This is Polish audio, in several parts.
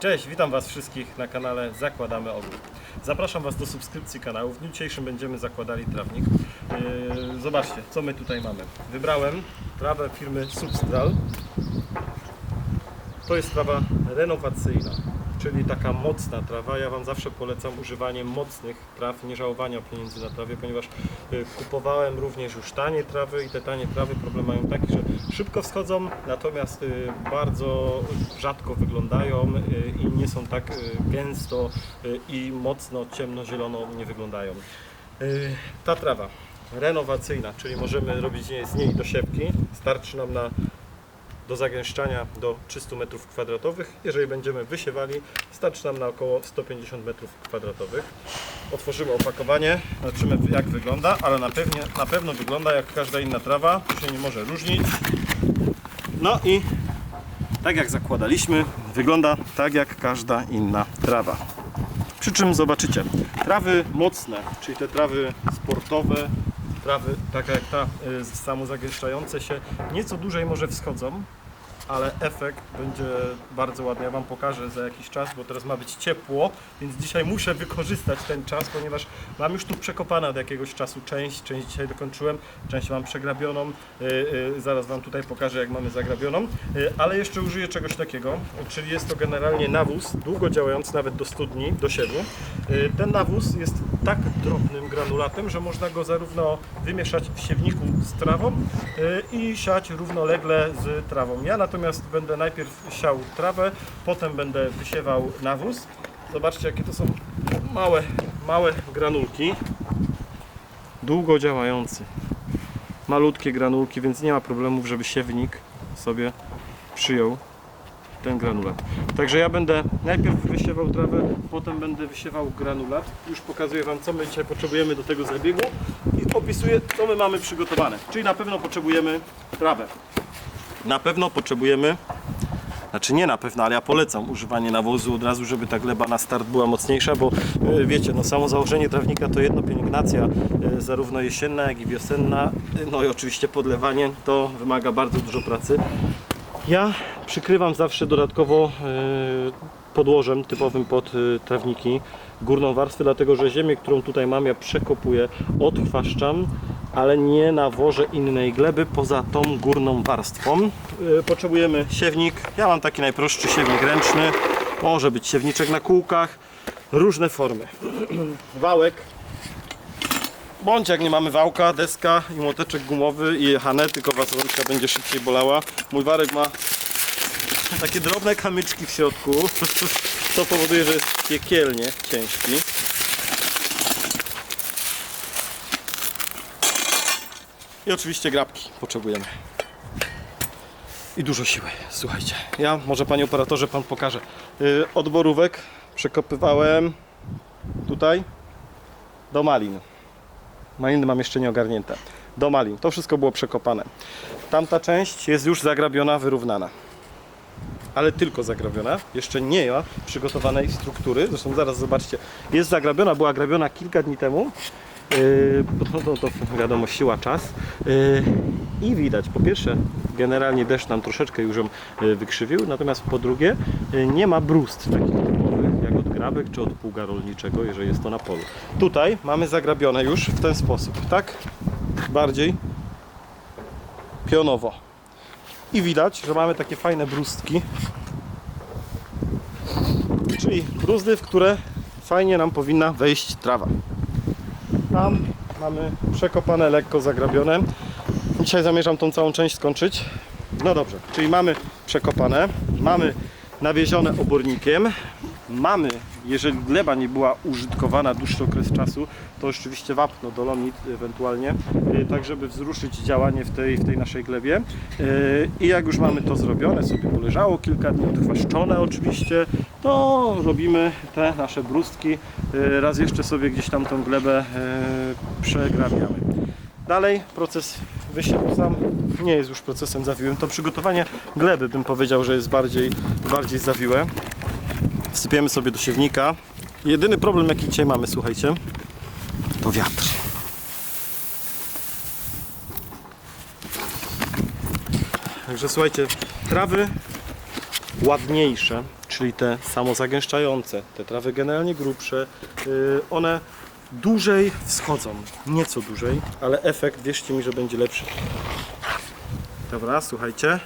Cześć, witam Was wszystkich na kanale Zakładamy Ogród. Zapraszam Was do subskrypcji kanału. W dniu dzisiejszym będziemy zakładali trawnik. Yy, Zobaczcie, co my tutaj mamy. Wybrałem trawę firmy Substral. To jest trawa renowacyjna, czyli taka mocna trawa. Ja Wam zawsze polecam używanie mocnych traw, nie żałowania pieniędzy na trawie, ponieważ y, kupowałem również już tanie trawy i te tanie trawy problem mają taki, że szybko wschodzą, natomiast y, bardzo rzadko wyglądają y, i nie są tak gęsto i mocno ciemnozielono nie wyglądają. Ta trawa renowacyjna, czyli możemy robić z niej dosiewki, starczy nam na do zagęszczania do 300 m2. Jeżeli będziemy wysiewali, starczy nam na około 150 m2. Otworzymy opakowanie, zobaczymy jak wygląda, ale na, pewnie, na pewno wygląda jak każda inna trawa, się nie może różnić. No i tak jak zakładaliśmy, wygląda tak jak każda inna trawa. Przy czym zobaczycie, trawy mocne, czyli te trawy sportowe, trawy takie jak ta y, samozagęszczające się, nieco dłużej może wschodzą, ale efekt będzie bardzo ładny. Ja Wam pokażę za jakiś czas, bo teraz ma być ciepło, więc dzisiaj muszę wykorzystać ten czas, ponieważ mam już tu przekopane od jakiegoś czasu część, część dzisiaj dokończyłem, część mam przegrabioną, y, y, zaraz Wam tutaj pokażę jak mamy zagrabioną, y, ale jeszcze użyję czegoś takiego, czyli jest to generalnie nawóz, długo działający nawet do studni, do siewu. Ten nawóz jest tak drobnym granulatem, że można go zarówno wymieszać w siewniku z trawą y, i siać równolegle z trawą. Ja natomiast będę najpierw siał trawę, potem będę wysiewał nawóz. Zobaczcie jakie to są małe, małe granulki. Długo działający. Malutkie granulki, więc nie ma problemów, żeby siewnik sobie przyjął ten granulat. Także ja będę najpierw wysiewał trawę, potem będę wysiewał granulat. Już pokazuję Wam, co my dzisiaj potrzebujemy do tego zabiegu i opisuję, co my mamy przygotowane. Czyli na pewno potrzebujemy trawę. Na pewno potrzebujemy, znaczy nie na pewno, ale ja polecam używanie nawozu od razu, żeby ta gleba na start była mocniejsza, bo e, wiecie, no samo założenie trawnika to jedno pielęgnacja, e, zarówno jesienna, jak i wiosenna, e, no i oczywiście podlewanie, to wymaga bardzo dużo pracy. Ja przykrywam zawsze dodatkowo podłożem typowym pod e, trawniki górną warstwę, dlatego że ziemię, którą tutaj mam, ja przekopuję, odchwaszczam, ale nie nawożę innej gleby poza tą górną warstwą. E, Potrzebujemy siewnik. Ja mam taki najprostszy siewnik ręczny. Może być siewniczek na kółkach. Różne formy. Wałek. Bądź jak nie mamy wałka, deska i młoteczek gumowy i jechane, tylko was będzie szybciej bolała. Mój warek ma takie drobne kamyczki w środku, co powoduje, że jest piekielnie ciężki. I oczywiście grabki potrzebujemy. I dużo siły, słuchajcie. Ja, może panie operatorze, pan pokaże. Yy, od borówek przekopywałem tutaj do malin. Maliny mam jeszcze nie ogarnięte. Do malin. To wszystko było przekopane. Tamta część jest już zagrabiona, wyrównana. Ale tylko zagrabiona. Jeszcze nie ma przygotowanej struktury. Zresztą zaraz zobaczcie. Jest zagrabiona, była grabiona kilka dni temu. Yy, no to, to wiadomo, siła, czas. Yy, I widać, po pierwsze, generalnie deszcz nam troszeczkę już ją yy, wykrzywił, natomiast po drugie, yy, nie ma brust takich typowych, jak od grabek czy od pługa rolniczego, jeżeli jest to na polu. Tutaj mamy zagrabione już w ten sposób, tak? Bardziej pionowo. I widać, że mamy takie fajne brustki, czyli bruzdy, w które fajnie nam powinna wejść trawa. Tam mamy przekopane, lekko zagrabione. Dzisiaj zamierzam tą całą część skończyć. No dobrze, czyli mamy przekopane, mamy nawiezione obornikiem, mamy, jeżeli gleba nie była użytkowana dłuższy okres czasu, to rzeczywiście wapno, dolomit ewentualnie, y, tak żeby wzruszyć działanie w tej, w tej naszej glebie. Y, I jak już mamy to zrobione, sobie poleżało kilka dni, odchwaszczone oczywiście, to robimy te nasze brustki, y, raz jeszcze sobie gdzieś tam tą glebę przegrabiamy. Dalej proces wysiewu sam nie jest już procesem zawiłym. To przygotowanie gleby bym powiedział, że jest bardziej, bardziej zawiłe. Wsypiemy sobie do siewnika. Jedyny problem jaki dzisiaj mamy, słuchajcie, to wiatr. Także słuchajcie, trawy ładniejsze, czyli te samozagęszczające, te trawy generalnie grubsze, yy, one dłużej wschodzą, nieco dłużej, ale efekt wierzcie mi, że będzie lepszy. Dobra, słuchajcie.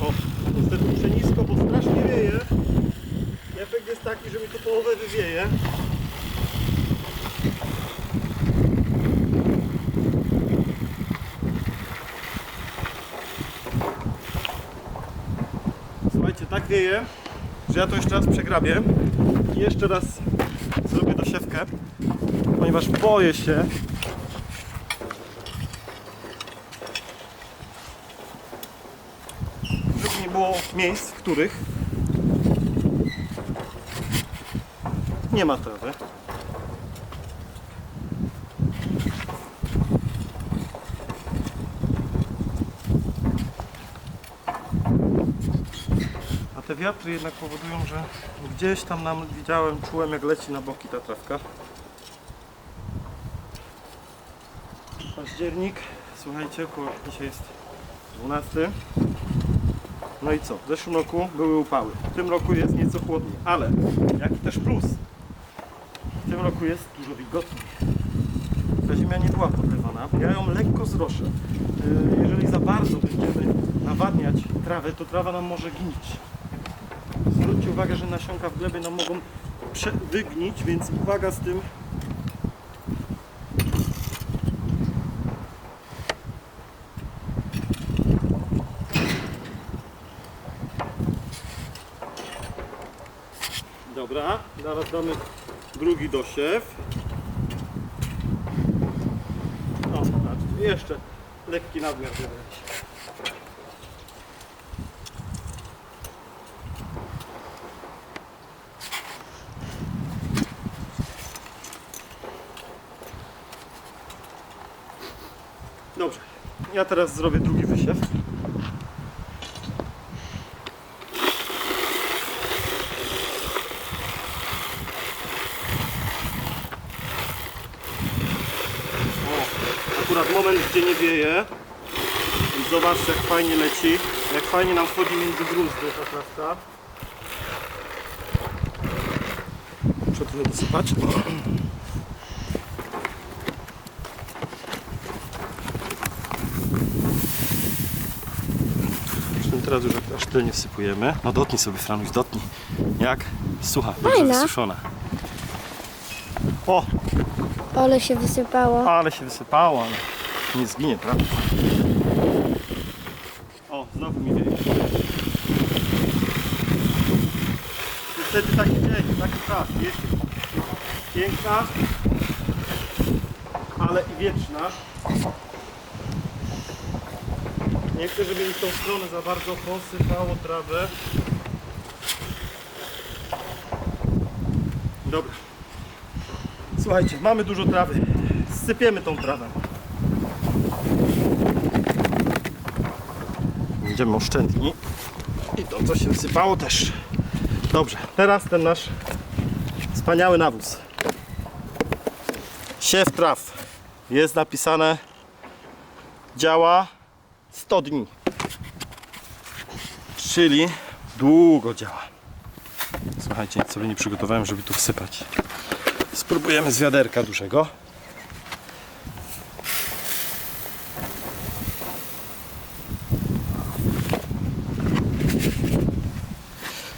O, niestety muszę nisko, bo strasznie wieje. I efekt jest taki, że mi tu połowę wywieje. Słuchajcie, tak wieje, że ja to jeszcze raz przegrabię i jeszcze raz zrobię dosiewkę, ponieważ boję się, żeby nie było miejsc, w których nie ma trawy. A te wiatry jednak powodują, że gdzieś tam nam widziałem, czułem jak leci na boki ta trawka. Październik, słuchajcie, około dzisiaj jest 12. No i co? W zeszłym roku były upały. W tym roku jest nieco chłodniej, ale jaki też plus? Tym roku jest dużo wilgotniej. Ta ziemia nie była podlewana. Ja ją lekko zroszę. Yy, Jeżeli za bardzo będziemy nawadniać trawę, to trawa nam może gnić. Zwróćcie uwagę, że nasionka w glebie nam mogą wygnić, więc uwaga z tym. Dobra, zaraz damy drugi dosiew. O, patrz, jeszcze lekki nadmiar wybrać. Dobrze, ja teraz zrobię drugi wysiew. O, akurat wieje. I zobaczcie, jak fajnie leci. Jak fajnie nam wchodzi między gruzdy ta trawka. Muszę trochę dosypać. Teraz już aż tyle nie wsypujemy. No dotnij sobie, Franuś, dotnij. Jak? Sucha, dobrze Fajna. wysuszona. O, Ale się wysypało. ale się wysypało, ale nie zginie, prawda? O, znowu mi wieje. Niestety taki dzień, taki czas. Piękna, ale i wieczna. Nie chcę, żeby mi tą stronę za bardzo posypało trawę. Dobra. Słuchajcie, mamy dużo trawy. Sypiemy tą trawę. Będziemy oszczędni. I to, co się wysypało też. Dobrze, teraz ten nasz wspaniały nawóz. Siew traw. Jest napisane działa 100 dni. Czyli długo działa. Słuchajcie, nic sobie nie przygotowałem, żeby tu wsypać. Spróbujemy z wiaderka dużego.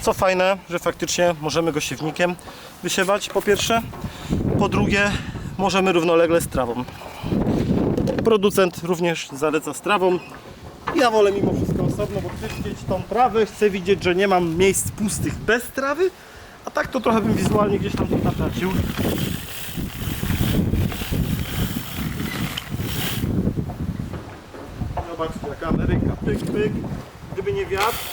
Co fajne, że faktycznie możemy go siewnikiem wysiewać po pierwsze. Po drugie, możemy równolegle z trawą. Producent również zaleca z trawą. Ja wolę mimo wszystko osobno, bo chcę widzieć tą trawę, chcę widzieć, że nie mam miejsc pustych bez trawy, a tak to trochę bym wizualnie gdzieś tam to natracił. Zobaczcie jaka Ameryka, pyk, pyk. Gdyby nie wiatr,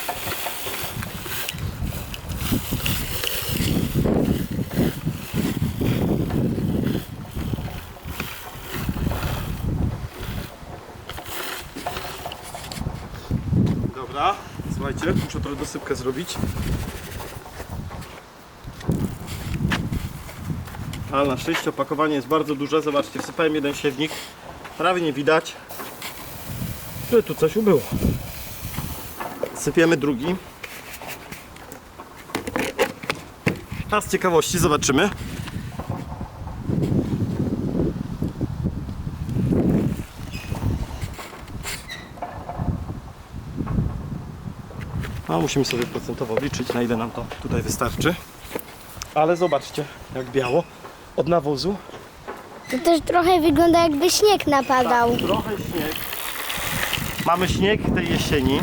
Czekajcie, muszę trochę dosypkę zrobić. Ale na szczęście opakowanie jest bardzo duże. Zobaczcie, wsypałem jeden siewnik. Prawie nie widać, że tu coś ubyło. Sypiemy drugi. A z ciekawości zobaczymy. No, musimy sobie procentowo obliczyć, na ile nam to tutaj wystarczy. Ale zobaczcie, jak biało od nawozu. To też trochę wygląda jakby śnieg napadał. Tak, trochę śnieg. Mamy śnieg tej jesieni.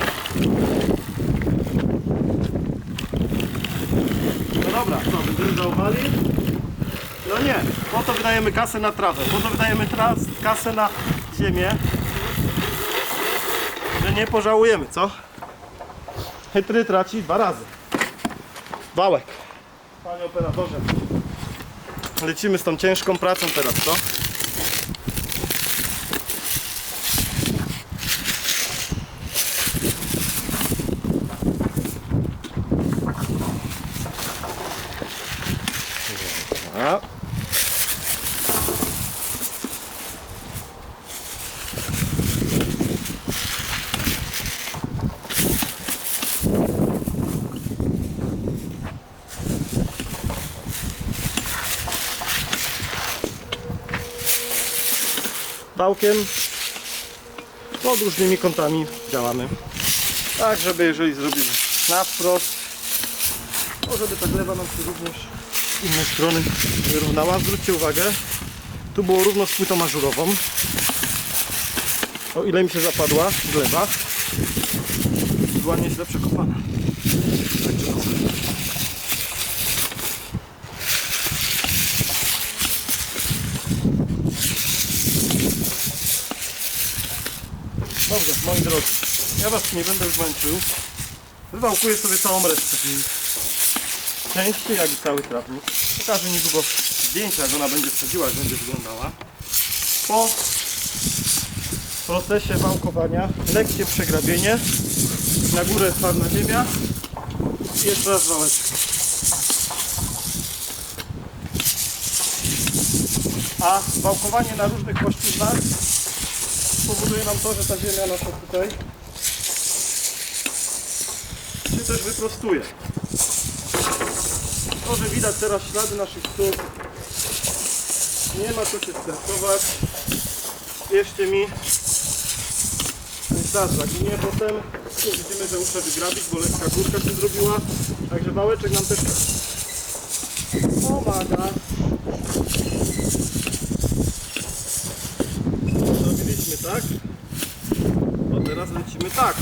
No dobra, co, będziemy żałowali? No nie, po to wydajemy kasę na trawę, po to wydajemy teraz kasę na ziemię, że nie pożałujemy, co? Chytry traci dwa razy. Wałek. Panie operatorze. Lecimy z tą ciężką pracą teraz, co? A. Wałkiem pod różnymi kątami działamy. Tak, żeby jeżeli zrobimy na wprost, to żeby ta gleba nam się również z innej strony wyrównała. Zwróćcie uwagę, tu było równo z płytą ażurową. O ile mi się zapadła gleba, była nieźle przekopana. Także Dobrze, moi drodzy, ja was nie będę już męczył. Wywałkuję sobie całą resztę części, jak i cały trawnik. Pokażę niedługo zdjęcia, jak ona będzie wchodziła, jak będzie wyglądała. Po procesie wałkowania lekkie przegrabienie, na górę twarda ziemia i jeszcze raz wałeczek. A wałkowanie na różnych płaszczyznach spowoduje nam to, że ta ziemia nasza tutaj się też wyprostuje. To, że widać teraz ślady naszych stóp. Nie ma co się stresować. Wierzcie mi. Ten czas zaginie potem. Widzimy, że muszę wygrabić, bo lekka górka się zrobiła. Także wałeczek nam też pomaga. Zrobiliśmy tak. To teraz lecimy tak.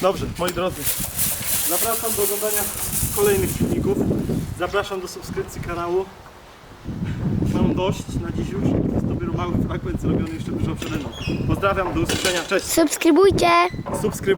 Dobrze, moi drodzy, zapraszam do oglądania kolejnych filmików. Zapraszam do subskrypcji kanału. Mam dość na dziś już. Jest to dopiero mały fragment zrobiony jeszcze dużo przede mną. Pozdrawiam, do usłyszenia, cześć. Subskrybujcie! Subskryb